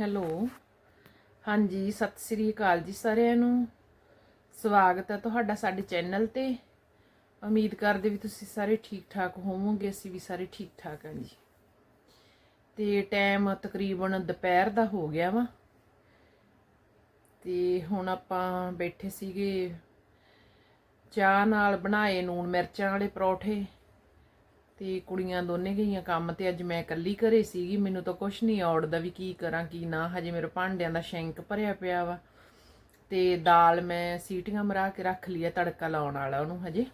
Hello. ਹਾਂਜੀ, ਸਤਿ ਸ੍ਰੀ ਅਕਾਲ ਜੀ ਸਾਰਿਆਂ ਨੂੰ। ਸਵਾਗਤ ਹੈ ਤੁਹਾਡਾ ਸਾਡੇ ਚੈਨਲ ਤੇ। ਉਮੀਦ ਕਰਦੇ ਵੀ ਤੁਸੀਂ ਸਾਰੇ ਠੀਕ ਠਾਕ ਹੋਵੋਗੇ, ਅਸੀਂ ਵੀ ਸਾਰੇ ਠੀਕ ਠਾਕ ਹਾਂ ਜੀ। ਤੇ ਟਾਈਮ ਤਕਰੀਬਨ ਦੁਪਹਿਰ ਦਾ ਹੋ ਗਿਆ ਵਾ। ਤੇ ਹੁਣ ਆਪਾਂ ਬੈਠੇ ਸੀਗੇ ਚਾਹ ਨਾਲ ਬਣਾਏ ਨੂਣ ਮਿਰਚਾਂ ਵਾਲੇ ਪਰੌਠੇ। ਤੇ ਕੁੜੀਆਂ ਦੋਨੇ ਗਈਆਂ ਕੰਮ ਤੇ ਅੱਜ ਮੈਂ ਇਕੱਲੀ ਘਰੇ ਸੀਗੀ, ਮੈਨੂੰ ਤਾਂ ਕੁਛ ਨਹੀਂ ਔੜਦਾ ਵੀ ਕੀ ਕਰਾਂ, ਕੀ ਨਾ, ਹਜੇ ਮੇਰੇ ਭਾਂਡਿਆਂ ਦਾ ਸ਼ੈਂਕ ਭਰਿਆ ਪਿਆ ਵਾ। ਤੇ ਦਾਲ ਮੈਂ ਸੀਟੀਆਂ ਮਰਾ ਕੇ ਰੱਖ ਲਈ ਆ, ਤੜਕਾ ਲਾਉਣ ਵਾਲਾ ਉਹਨੂੰ ਹਜੇ।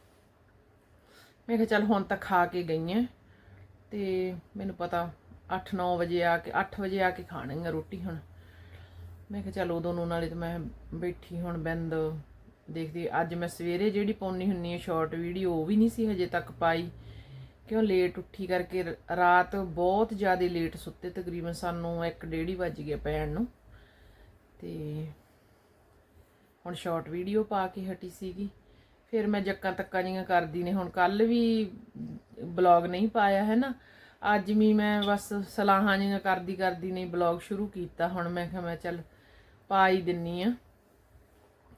ਮੈਂ ਕਿਹਾ ਚੱਲ ਹੁਣ ਤਾਂ ਖਾ ਕੇ ਗਈ ਗਈਆਂ ਤੇ ਮੈਨੂੰ ਪਤਾ 8-9 ਵਜੇ ਆ ਕੇ 8 ਵਜੇ ਆ ਕੇ ਖਾਣੀਆਂ ਰੋਟੀ ਹੁਣ। ਮੈਂ ਕਿਹਾ ਚੱਲ ਉਦੋਂ ਨੂੰ ਨਾਲੇ ਤਾਂ ਮੈਂ ਬੈਠੀ ਹੁਣ ਬੰਦ ਦੇਖਦੀ, ਅੱਜ ਮੈਂ ਸਵੇਰੇ ਜਿਹੜੀ ਪਾਉਣੀ ਹੁੰਨੀ ਹੈ ਸ਼ਾਰਟ ਵੀਡੀਓ ਉਹ ਵੀ ਨਹੀਂ ਸੀ ਹਜੇ ਤੱਕ ਪਾਈ। ਕਿਉਂ ਲੇਟ ਉੱਠੀ ਕਰਕੇ ਰ- ਰਾਤ ਬਹੁਤ ਜ਼ਿਆਦਾ ਲੇਟ ਸੁੱਤੇ, ਤਕਰੀਬਨ ਸਾਨੂੰ 1:30 ਵੱਜ ਗਿਆ ਪੈਣ ਨੂੰ। ਤੇ ਹੁਣ ਸ਼ਾਰਟ ਵੀਡੀਓ ਪਾ ਕੇ ਹਟੀ ਸੀਗੀ। ਫਿਰ ਮੈਂ ਜੱਕਾਂ ਤੱਕਾਂ ਜੀਆਂ ਕਰਦੀ ਨੇ, ਹੁਣ ਕੱਲ ਵੀ ਬਲੌਗ ਨਹੀਂ ਪਾਇਆ ਹੈ ਨਾ ਅੱਜ ਵੀ ਮੈਂ ਬਸ ਸਲਾਹਾਂ ਜੀਆਂ ਕਰਦੀ ਕਰਦੀ ਨਹੀਂ ਬਲੌਗ ਸ਼ੁਰੂ ਕੀਤਾ। ਹੁਣ ਮੈਂ ਕਿਹਾ, ਮੈਂ ਚੱਲ ਪਾ ਹੀ ਦਿੰਨੀ ਆ।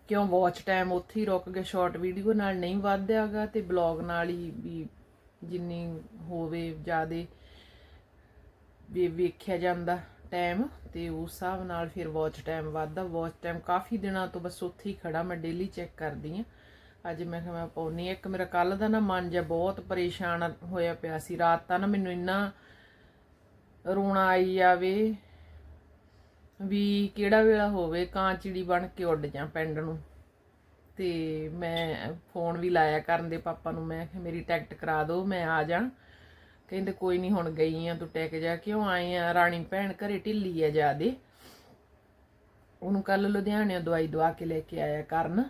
ਕਿਉਂ ਵਾਚ ਟਾਈਮ ਉੱਥੇ ਹੀ ਰੁਕ ਗਿਆ ਸ਼ਾਰਟ ਵੀਡੀਓ ਨਾਲ ਨਹੀਂ ਵਧਿਆਗਾ ਤੇ ਬਲੌਗ ਨਾਲ ਹੀ ਵੀ ਜਿੰਨੀ ਹੋਵੇ ਜਿਆਦੇ ਵੀ ਵੇਖਿਆ ਜਾਂਦਾ ਟਾਈਮ ਤੇ ਉਸ ਹਿਸਾਬ ਨਾਲ ਫਿਰ ਵਾਚ ਟਾਈਮ ਵੱਧਦਾ। ਵਾਚ ਟਾਈਮ ਕਾਫੀ ਦਿਨਾਂ ਤੋਂ ਬਸ ਉੱਥੇ ਹੀ ਖੜਾ ਮੈਂ ਡੇਲੀ ਚੈੱਕ ਕਰਦੀ ਆ ਅੱਜ ਮੈਂ ਕਿਹਾ ਮੈਂ ਪਾਉਣੀ ਇੱਕ ਮੇਰਾ ਕੱਲ ਦਾ ਨਾ ਮਨ ਜਿਹਾ ਬਹੁਤ ਪਰੇਸ਼ਾਨ ਹੋਇਆ ਪਿਆ ਸੀ। ਰਾਤ ਤਾਂ ਨਾ ਮੈਨੂੰ ਇੰਨਾ ਰੋਣਾ ਆਈ ਜਾਵੇ ਵੀ ਕਿਹੜਾ ਵੇਲਾ ਹੋਵੇ, ਕਾਂ ਚਿੜੀ ਬਣ ਕੇ ਉੱਡ ਜਾ ਪਿੰਡ ਨੂੰ। ਤੇ ਮੈਂ ਫੋਨ ਵੀ ਲਾਇਆ ਕਰਨ ਦੇ ਪਾਪਾ ਨੂੰ, ਮੈਂ ਕਿ ਮੇਰੀ ਟਿਕਟ ਕਰਾ ਦਿਓ, ਮੈਂ ਆ ਜਾਣ ਕਹਿੰਦੇ ਕੋਈ ਨਹੀਂ ਹੁਣ ਗਈ ਆ ਤੂੰ ਟਿਕ ਜਾ, ਕਿਉਂ ਆਏ ਆ? ਰਾਣੀ ਭੈਣ ਘਰੇ ਢਿੱਲੀ ਆ ਜਿਆਦੇ। ਉਹਨੂੰ ਕੱਲ ਲੁਧਿਆਣੇ ਦਵਾਈ ਦਵਾ ਕੇ ਲੈ ਕੇ ਆਇਆ ਕਰਨ।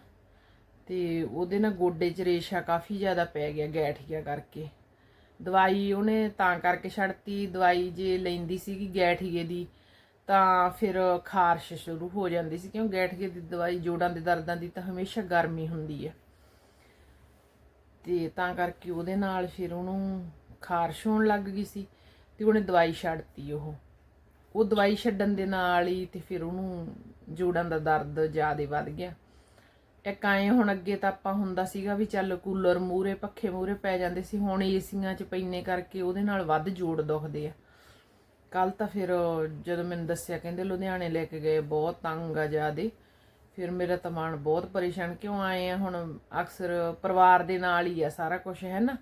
ਤੇ ਉਹਦੇ ਨਾਲ ਗੋਡੇ 'ਚ ਰੇਸ਼ਾ ਕਾਫੀ ਜ਼ਿਆਦਾ ਪੈ ਗਿਆ, ਗੈਠੀਆ ਕਰਕੇ। ਦਵਾਈ ਉਹਨੇ ਤਾਂ ਕਰਕੇ ਛੱਡਤੀ, ਦਵਾਈ ਜੇ ਲੈਂਦੀ ਸੀਗੀ ਗੈਠੀਏ ਦੀ। ਤਾਂ ਫਿਰ ਖਾਰਸ਼ ਸ਼ੁਰੂ ਹੋ ਜਾਂਦੀ ਸੀ ਕਿਉਂ ਗੈਠੀਏ ਦੀ ਦਵਾਈ ਜੋੜਾਂ ਦੇ ਦਰਦਾਂ ਦੀ ਤਾਂ ਹਮੇਸ਼ਾ ਗਰਮੀ ਹੁੰਦੀ ਹੈ। ਤੇ ਤਾਂ ਕਰਕੇ ਉਹਦੇ ਨਾਲ ਫਿਰ ਉਹਨੂੰ ਖਾਰਸ਼ ਹੋਣ ਲੱਗ ਗਈ ਸੀ ਤੇ ਉਹਨੇ ਦਵਾਈ ਛੱਡਤੀ ਉਹ। ਉਹ ਦਵਾਈ ਛੱਡਣ ਦੇ ਨਾਲ ਹੀ ਤੇ ਫਿਰ ਉਹਨੂੰ ਜੋੜਾਂ ਦਾ ਦਰਦ ਜ਼ਿਆਦਾ ਵੱਧ ਗਿਆ। ਇੱਕ ਆਏ ਹੁਣ ਅੱਗੇ ਤਾਂ ਆਪਾਂ ਹੁੰਦਾ ਸੀਗਾ ਵੀ ਚੱਲ ਕੂਲਰ ਮੂਰੇ ਪੱਖੇ ਮੂਰੇ ਪੈ ਜਾਂਦੇ ਸੀ, ਹੁਣ ਏਸੀਆਂ 'ਚ ਪੈਨੇ ਕਰਕੇ ਉਹਦੇ ਨਾਲ ਵੱਧ ਜੋੜ ਦੁਖਦੇ ਆ। ਕੱਲ ਤਾਂ ਫਿਰ ਜਦੋਂ ਮੈਨੂੰ ਦੱਸਿਆ, ਕਹਿੰਦੇ ਲੁਧਿਆਣੇ ਲੈ ਕੇ ਗਏ, ਬਹੁਤ ਤੰਗ ਆ ਜਿਆਦੇ। ਫਿਰ ਮੇਰਾ ਤਾਂ ਮਨ ਬਹੁਤ ਪਰੇਸ਼ਾਨ, ਕਿਉਂ ਆਏ ਆ ਹੁਣ? ਅਕਸਰ ਪਰਿਵਾਰ ਦੇ ਨਾਲ ਹੀ ਆ ਸਾਰਾ ਕੁਝ ਹੈ ਨਾ?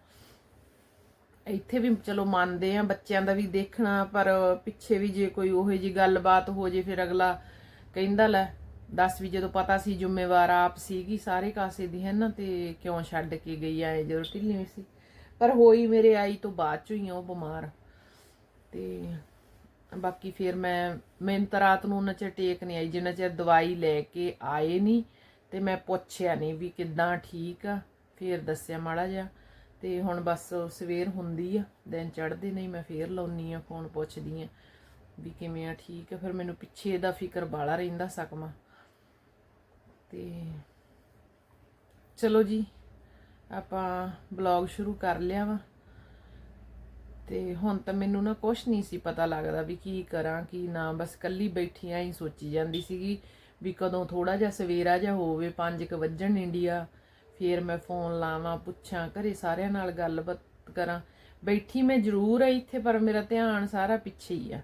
ਇੱਥੇ ਵੀ ਚਲੋ ਮੰਨਦੇ ਆ, ਬੱਚਿਆਂ ਦਾ ਵੀ ਦੇਖਣਾ, ਪਰ ਪਿੱਛੇ ਵੀ ਜੇ ਕੋਈ ਉਹੋ ਜੀ ਗੱਲਬਾਤ ਹੋ ਜੇ, ਫਿਰ ਅਗਲਾ ਕਹਿੰਦਾ, ਲੈ ਦੱਸ ਵੀ ਜਦੋਂ ਪਤਾ ਸੀ ਜ਼ਿੰਮੇਵਾਰ ਆਪ ਸੀਗੀ ਸਾਰੇ ਕਾਸੇ ਦੀ, ਹੈ ਨਾ? ਤੇ ਕਿਉਂ ਛੱਡ ਕੇ ਗਈ, ਆਏ ਜਦੋਂ ਢਿੱਲੀ ਸੀ। ਪਰ ਹੋਈ ਮੇਰੇ ਆਈ ਤੋਂ ਬਾਅਦ ਚ ਹੀ ਆ, ਉਹ ਬਿਮਾਰ। ਤੇ ਬਾਕੀ ਫਿਰ ਮੈਂ ਮੈਨੂੰ ਤਾਂ ਰਾਤ ਨੂੰ ਉਹਨਾਂ ਚਿਰ ਟੇਕ ਨਹੀਂ ਆਈ, ਜਿੰਨਾ ਚਿਰ ਦਵਾਈ ਲੈ ਕੇ ਆਏ ਨਹੀਂ ਤੇ ਮੈਂ ਪੁੱਛਿਆ ਨਹੀਂ ਵੀ ਕਿੱਦਾਂ ਠੀਕ ਆ, ਫਿਰ ਦੱਸਿਆ ਮਾੜਾ ਜਿਹਾ। ਤੇ ਹੁਣ ਬਸ ਸਵੇਰ ਹੁੰਦੀ ਆ, ਦਿਨ ਚੜ੍ਹਦੇ ਨਹੀਂ, ਮੈਂ ਫੇਰ ਲਾਉਣੀ ਆ, ਫੋਨ ਪੁੱਛਦੀ ਆ ਵੀ ਕਿਵੇਂ ਆ, ਠੀਕ ਆ। ਫਿਰ ਮੈਨੂੰ ਪਿੱਛੇ ਇਹਦਾ ਫਿਕਰ ਬਾਲਾ ਰਹਿੰਦਾ ਸਕਮਾ। ਤੇ ਚਲੋ ਜੀ, ਆਪਾਂ ਬਲੌਗ ਸ਼ੁਰੂ ਕਰ ਲਿਆ ਵਾ। ਤੇ ਹੁਣ ਤਾਂ ਮੈਨੂੰ ਨਾ ਕੁਛ ਨਹੀਂ ਸੀ ਪਤਾ ਲੱਗਦਾ ਵੀ ਕੀ ਕਰਾਂ, ਕੀ ਨਾ। ਬਸ ਕੱਲੀ ਬੈਠੀ ਆਂ ਹੀ ਸੋਚੀ ਜਾਂਦੀ ਸੀਗੀ ਵੀ ਕਦੋਂ ਥੋੜਾ ਜਿਹਾ ਸਵੇਰਾ ਜਿਹਾ ਹੋਵੇ 5:00 ਵਜਣ ਇੰਡੀਆ। ਫੇਰ ਮੈਂ ਫੋਨ ਲਾਵਾਂ, ਪੁੱਛਾਂ, ਘਰੇ ਸਾਰਿਆਂ ਨਾਲ ਗੱਲਬਾਤ ਕਰਾਂ। ਬੈਠੀ ਮੈਂ ਜ਼ਰੂਰ ਆ ਇੱਥੇ, ਪਰ ਮੇਰਾ ਧਿਆਨ ਸਾਰਾ ਪਿੱਛੇ ਹੀ ਆ।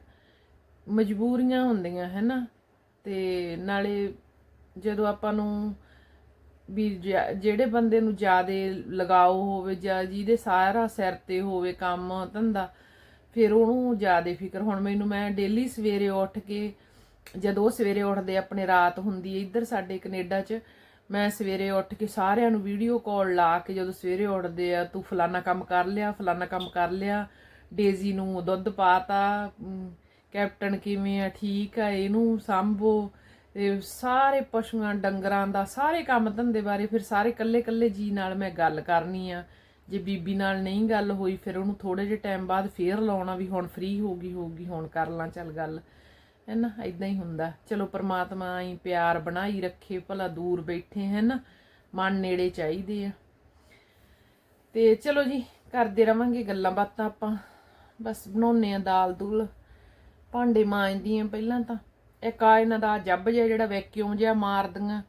ਮਜਬੂਰੀਆਂ ਹੁੰਦੀਆਂ, ਹੈ ਨਾ? ਤੇ ਨਾਲੇ ਜਦੋਂ ਆਪਾਂ ਨੂੰ ਵੀ ਜਿਹੜੇ ਬੰਦੇ ਨੂੰ ਜ਼ਿਆਦਾ ਲਗਾਓ ਹੋਵੇ ਜਾਂ ਜਿਹਦੇ ਸਾਰਾ ਸਿਰ ਤੇ ਹੋਵੇ ਕੰਮ ਧੰਦਾ ਫਿਰ ਉਹਨੂੰ ਜ਼ਿਆਦਾ ਫਿਕਰ। ਹੁਣ ਮੈਨੂੰ ਮੈਂ ਡੇਲੀ ਸਵੇਰੇ ਉੱਠ ਕੇ ਜਦੋਂ ਉਹ ਸਵੇਰੇ ਉੱਠਦੇ ਆਪਣੇ ਰਾਤ ਹੁੰਦੀ ਹੈ ਇੱਧਰ ਸਾਡੇ ਕੈਨੇਡਾ 'ਚ ਮੈਂ ਸਵੇਰੇ ਉੱਠ ਕੇ ਸਾਰਿਆਂ ਨੂੰ ਵੀਡੀਓ ਕਾਲ ਲਾ ਕੇ ਜਦੋਂ ਸਵੇਰੇ ਉੱਠਦੇ ਆ ਤੂੰ ਫਲਾਨਾ ਕੰਮ ਕਰ ਲਿਆ ਫਲਾਨਾ ਕੰਮ ਕਰ ਲਿਆ ਡੇਜ਼ੀ ਨੂੰ ਦੁੱਧ ਪਾਤਾ ਅਮ, ਕੈਪਟਨ ਕਿਵੇਂ ਆ ਠੀਕ ਆ ਇਹਨੂੰ ਸੰਭੋ। ਇਹ ਸਾਰੇ ਪਸ਼ੂਆਂ, ਡੰਗਰਾਂ ਦਾ ਸਾਰੇ ਕੰਮ ਧੰਦੇ ਬਾਰੇ ਫਿਰ ਸਾਰੇ ਕੱਲੇ ਕੱਲੇ ਜੀ ਨਾਲ ਮੈਂ ਗੱਲ ਕਰਨੀ ਆ। ਜੇ ਬੀਬੀ ਨਾਲ ਨਹੀਂ ਗੱਲ ਹੋਈ, ਫਿਰ ਉਹਨੂੰ ਥੋੜੇ ਜਿਹੇ ਟਾਈਮ ਬਾਅਦ ਫੇਰ ਲਾਉਣਾ ਵੀ ਹੁਣ ਫ੍ਰੀ ਹੋ ਗਈ ਹੋਊਗੀ ਹੁਣ ਕਰ ਲਾਂ, ਚੱਲ ਗੱਲ। ਹੈ ਨਾ ਇਦਾਂ ਹੀ ਹੁੰਦਾ। ਚਲੋ ਪ੍ਰਮਾਤਮਾ ਹੀ ਪਿਆਰ ਬਣਾਈ ਰੱਖੇ, ਭਲਾ ਦੂਰ ਬੈਠੇ ਹੈ ਨਾ ਮਨ ਨੇੜੇ ਚਾਹੀਦੇ ਆ। ਤੇ ਚਲੋ ਜੀ, ਕਰਦੇ ਰਵਾਂਗੇ ਗੱਲਾਂ ਬਾਤਾਂ ਆਪਾਂ। ਬਸ ਬਣਾਉਨੇ ਆ ਦਾਲ ਦੂਲ ਭਾਂਡੇ ਮਾਂਜਦੀ ਆ ਪਹਿਲਾਂ ਤਾਂ। ਇੱਕ ਆ ਇਹਨਾਂ ਦਾ ਜੱਬ ਜਿਹਾ ਜਿਹੜਾ ਵੈਕਿਊਮ ਜਿਹਾ ਮਾਰਦੀਆਂ।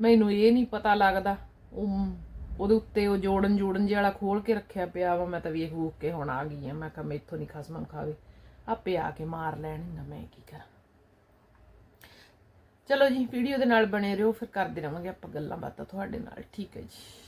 ਮੈਨੂੰ ਇਹ ਨਹੀਂ ਪਤਾ ਲੱਗਦਾ। ਉਹ ਉਹਦੇ ਉੱਤੇ ਉਹ ਜੋੜਨ ਜੋੜਨ ਜਿਹਾ ਵਾਲਾ ਖੋਲ ਕੇ ਰੱਖਿਆ ਪਿਆ ਵਾ। ਮੈਂ ਤਾਂ ਵੇਖ ਵੂਖ ਕੇ ਹੁਣ ਆ ਗਈ ਆ। ਮੈਂ ਕਿਹਾ ਮੈਥੋਂ ਨਹੀਂ ਖਸਮ ਖਾਵੇ। ਆਪੇ ਆ ਕੇ ਮਾਰ ਲੈਣ ਨਾ ਮੈਂ ਕੀ ਕਰਾਂ। ਚਲੋ ਜੀ, ਵੀਡੀਓ ਦੇ ਨਾਲ ਬਣੇ ਰਹੋ। ਫਿਰ ਕਰਦੇ ਰਵਾਂਗੇ ਆਪਾਂ ਗੱਲਾਂ ਬਾਤਾਂ ਤੁਹਾਡੇ ਨਾਲ। ਠੀਕ ਹੈ ਜੀ।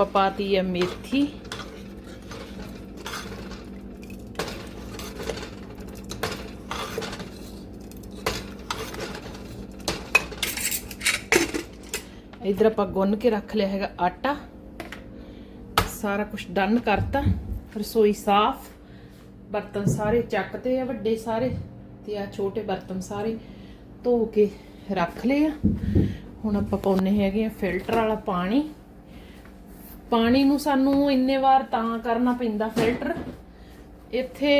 ਆਪਾਂ ਪਾਤੀ ਹੈ ਮੇਥੀ। ਇਧਰ ਆਪਾਂ ਗੁੰਨ ਕੇ ਰੱਖ ਲਿਆ ਹੈਗਾ ਆਟਾ। ਸਾਰਾ ਕੁਝ ਡਨ ਕਰਤਾ। ਰਸੋਈ ਸਾਫ਼। ਬਰਤਨ ਸਾਰੇ ਚੱਕਤੇ ਆ ਵੱਡੇ ਸਾਰੇ ਤੇ ਆ ਛੋਟੇ ਬਰਤਨ ਸਾਰੇ ਧੋ ਕੇ ਰੱਖ ਲਏ ਆ। ਹੁਣ ਆਪਾਂ ਪਾਉਨੇ ਹੈਗੇ ਆ ਫਿਲਟਰ ਵਾਲਾ ਪਾਣੀ। ਪਾਣੀ ਨੂੰ ਸਾਨੂੰ ਇੰਨੇ ਵਾਰ ਤਾਂ ਕਰਨਾ ਪੈਂਦਾ ਫਿਲਟਰ। ਇੱਥੇ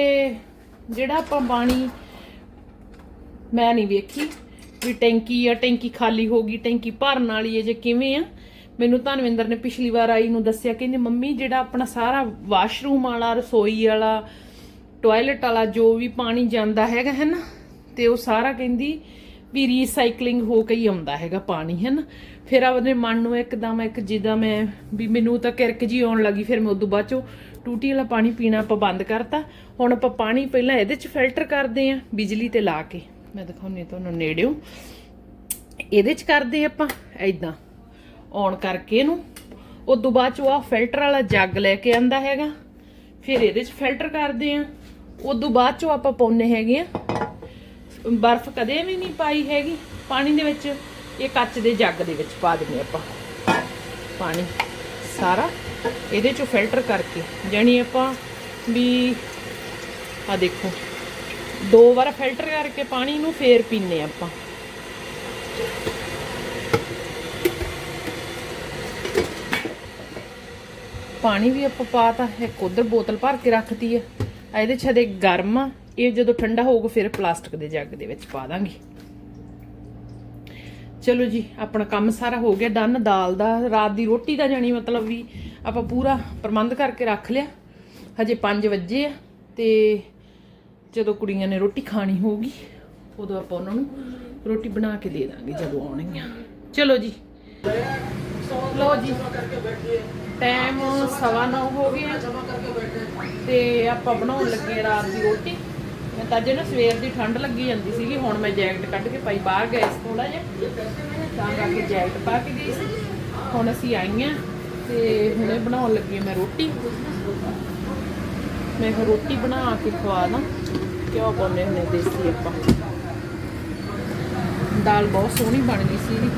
ਜਿਹੜਾ ਆਪਾਂ ਪਾਣੀ ਮੈਂ ਨਹੀਂ ਵੇਖੀ ਵੀ ਟੈਂਕੀ ਆ, ਟੈਂਕੀ ਖਾਲੀ ਹੋ ਗਈ, ਟੈਂਕੀ ਭਰਨ ਵਾਲੀ ਹੈ ਜੇ ਕਿਵੇਂ ਆ। ਮੈਨੂੰ ਧਨਵਿੰਦਰ ਨੇ ਪਿਛਲੀ ਵਾਰ ਆਈ ਨੂੰ ਦੱਸਿਆ, ਕਹਿੰਦੇ ਮੰਮੀ ਜਿਹੜਾ ਆਪਣਾ ਸਾਰਾ ਵਾਸ਼ਰੂਮ ਵਾਲਾ, ਰਸੋਈ ਵਾਲਾ, ਟਾਇਲਟ ਵਾਲਾ ਜੋ ਵੀ ਪਾਣੀ ਜਾਂਦਾ ਹੈਗਾ ਹੈ ਨਾ, ਤੇ ਉਹ ਸਾਰਾ ਕਹਿੰਦੀ ਵੀ ਰੀਸਾਈਕਲਿੰਗ ਹੋ ਕੇ ਹੀ ਆਉਂਦਾ ਹੈਗਾ ਪਾਣੀ ਹੈ ਨਾ ਫਿਰ ਆਪਣੇ ਮਨ ਨੂੰ ਇੱਕਦਮ ਇੱਕ ਜਿੱਦਾਂ ਮੈਂ ਵੀ ਮੈਨੂੰ ਤਾਂ ਕਿਰਕ ਜੀ ਆਉਣ ਲੱਗੀ, ਫਿਰ ਮੈਂ ਉਦੋਂ ਬਾਅਦ ਚੋਂ ਟੂਟੀ ਵਾਲਾ ਪਾਣੀ ਪੀਣਾ ਆਪਾਂ ਬੰਦ ਕਰਤਾ। ਹੁਣ ਆਪਾਂ ਪਾਣੀ ਪਹਿਲਾਂ ਇਹਦੇ ਚ ਫਿਲਟਰ ਕਰਦੇ ਆਂ ਬਿਜਲੀ ਤੇ ਲਾ ਕੇ। ਮੈਂ ਦਿਖਾਉਣੀ ਤੁਹਾਨੂੰ ਨੇੜਿਓ। ਇਹਦੇ ਚ ਕਰਦੇ ਆਪਾਂ ਐਦਾਂ ਔਨ ਕਰਕੇ ਇਹਨੂੰ। ਉਦੋਂ ਬਾਅਦ 'ਚੋਂ ਉਹ ਫਿਲਟਰ ਵਾਲਾ ਜੱਗ ਲੈ ਕੇ ਆਂਦਾ ਹੈਗਾ। ਫਿਰ ਇਹਦੇ ਚ ਫਿਲਟਰ ਕਰਦੇ ਆਂ ਉਦੋਂ ਬਾਅਦ 'ਚੋਂ ਆਪਾਂ ਪਾਉਨੇ ਹੈਗੇ ਆ ਬਰਫ਼ ਕਦੇ ਵੀ ਨਹੀਂ ਪਾਈ ਹੈਗੀ। ਪਾਣੀ ਦੇ ਵਿੱਚ, ਇਹ ਕੱਚ ਦੇ ਜੱਗ ਦੇ ਵਿੱਚ ਪਾ ਦਿੰਦੇ ਆਪਾਂ। ਪਾਣੀ ਸਾਰਾ ਇਹਦੇ ਚੋਂ ਫਿਲਟਰ ਕਰਕੇ, ਜਾਣੀ ਆਪਾਂ ਵੀ ਆ ਦੇਖੋ, ਦੋ ਵਾਰ ਫਿਲਟਰ ਕਰਕੇ ਪਾਣੀ ਨੂੰ ਫੇਰ ਪੀਨੇ ਆਪਾਂ। ਪਾਣੀ ਵੀ ਆਪਾਂ ਪਾਤਾ ਇੱਕ ਉਧਰ ਬੋਤਲ ਭਰ ਕੇ ਰੱਖਤੀ ਹੈ। ਆ ਇਹਦੇ ਛਦੇ ਗਰਮ ਆ। ਇਹ ਜਦੋਂ ਠੰਡਾ ਹੋਊਗਾ, ਫਿਰ ਪਲਾਸਟਿਕ ਦੇ ਜੱਗ ਦੇ ਵਿੱਚ ਪਾ ਦਾਂਗੇ। ਚਲੋ ਜੀ, ਆਪਣਾ ਕੰਮ ਸਾਰਾ ਹੋ ਗਿਆ ਡਨ। ਦਾਲ ਦਾ ਰਾਤ ਦੀ ਰੋਟੀ ਦਾ ਜਾਣੀ ਮਤਲਬ ਵੀ ਆਪਾਂ ਪੂਰਾ ਪ੍ਰਬੰਧ ਕਰਕੇ ਰੱਖ ਲਿਆ। ਹਜੇ 5 ਵਜੇ ਆ ਤੇ ਜਦੋਂ ਕੁੜੀਆਂ ਨੇ ਰੋਟੀ ਖਾਣੀ ਹੋਊਗੀ, ਉਦੋਂ ਆਪਾਂ ਉਹਨਾਂ ਨੂੰ ਰੋਟੀ ਬਣਾ ਕੇ ਦੇ ਦਾਂਗੇ ਜਦੋਂ ਆਉਣਗੀਆਂ। ਚਲੋ ਜੀ। ਲਓ ਜੀ ਟਾਈਮ ਸਵਾ ਨੌ ਹੋ ਗਿਆ। ਤੇ ਆਪਾਂ ਬਣਾਉਣ ਲੱਗੇ ਰਾਤ ਦੀ ਰੋਟੀ। ਮੈਂ ਤਾਂ ਜੇ ਨਾ ਸਵੇਰ ਦੀ ਠੰਡ ਲੱਗੀ ਜਾਂਦੀ ਸੀਗੀ, ਹੁਣ ਮੈਂ ਜੈਕਟ ਕੱਢ ਕੇ ਪਾਈ, ਬਾਹਰ ਗਏ ਸੀ ਥੋੜਾ ਜਿਹਾ। ਤਾਂ ਕਰਕੇ ਜੈਕਟ ਪਾ ਕੇ ਗਈ ਸੀ। ਹੁਣ ਅਸੀਂ ਆਈਆਂ ਤੇ ਹੁਣੇ ਬਣਾਉਣ ਲੱਗੀ ਮੈਂ ਰੋਟੀ। ਮੈਂ ਰੋਟੀ ਬਣਾ ਕੇ ਖਵਾ ਦਾਂ। ਕਿਉਂ ਪਾਉਂਦੇ ਹੁੰਦੇ ਦੇਸੀ ਆਪਾਂ? ਦਾਲ ਬਹੁਤ ਸੋਹਣੀ ਬਣ ਗਈ ਸੀ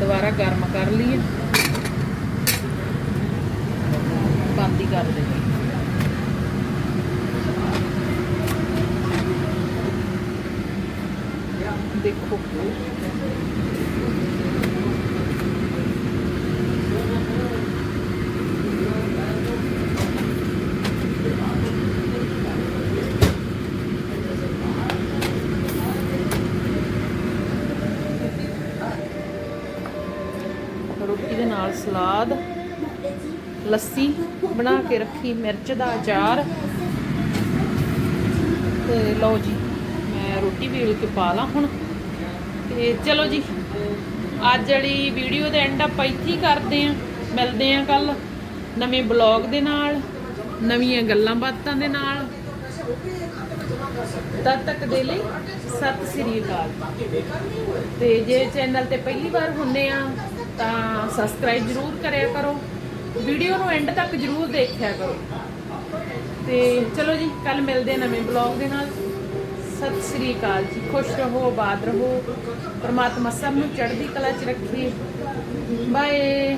ਦੁਬਾਰਾ ਗਰਮ ਕਰ ਲਈਏ। ਬੰਦ ਹੀ ਕਰ ਦੇਣੀ। ਦੇਖੋ। ਰੋਟੀ ਦੇ ਨਾਲ ਸਲਾਦ, ਲੱਸੀ ਬਣਾ ਕੇ ਰੱਖੀ, ਮਿਰਚ ਦਾ ਅਚਾਰ। ਤੇ ਲਓ ਜੀ, ਮੈਂ ਰੋਟੀ ਵੇਲ ਕੇ ਪਾ ਲਾਂ ਹੁਣ। ਤੇ ਚਲੋ ਜੀ, ਅੱਜ ਵਾਲੀ ਵੀਡੀਓ ਦਾ ਐਂਡ ਆਪਾਂ ਇੱਥੇ ਹੀ ਕਰਦੇ ਆਂ ਮਿਲਦੇ ਆਂ ਕੱਲ ਨਵੇਂ ਬਲੌਗ ਦੇ ਨਾਲ, ਨਵੀਆਂ ਗੱਲਾਂ ਬਾਤਾਂ ਦੇ ਨਾਲ। ਤਦ ਤੱਕ ਦੇ ਲਈ ਸਤਿ ਸ੍ਰੀ ਅਕਾਲ। ਤੇ ਜੇ ਚੈਨਲ ਤੇ ਪਹਿਲੀ ਵਾਰ ਹੁੰਦੇ ਆ, ਤਾਂ ਸਬਸਕ੍ਰਾਈਬ ਜਰੂਰ ਕਰਿਆ ਕਰੋ। ਵੀਡੀਓ ਨੂੰ ਐਂਡ ਤੱਕ ਜਰੂਰ ਦੇਖਿਆ ਕਰੋ। ਤੇ ਚਲੋ ਜੀ ਕੱਲ ਮਿਲਦੇ ਆ ਨਵੇਂ ਬਲੌਗ ਦੇ ਨਾਲ। ਸਤਿ ਸ੍ਰੀ ਅਕਾਲ ਜੀ। ਖੁਸ਼ ਰਹੋ, ਆਬਾਦ ਰਹੋ। ਪਰਮਾਤਮਾ ਸਭ ਨੂੰ ਚੜ੍ਹਦੀ ਕਲਾ 'ਚ ਰੱਖੇ। ਬਾਏ।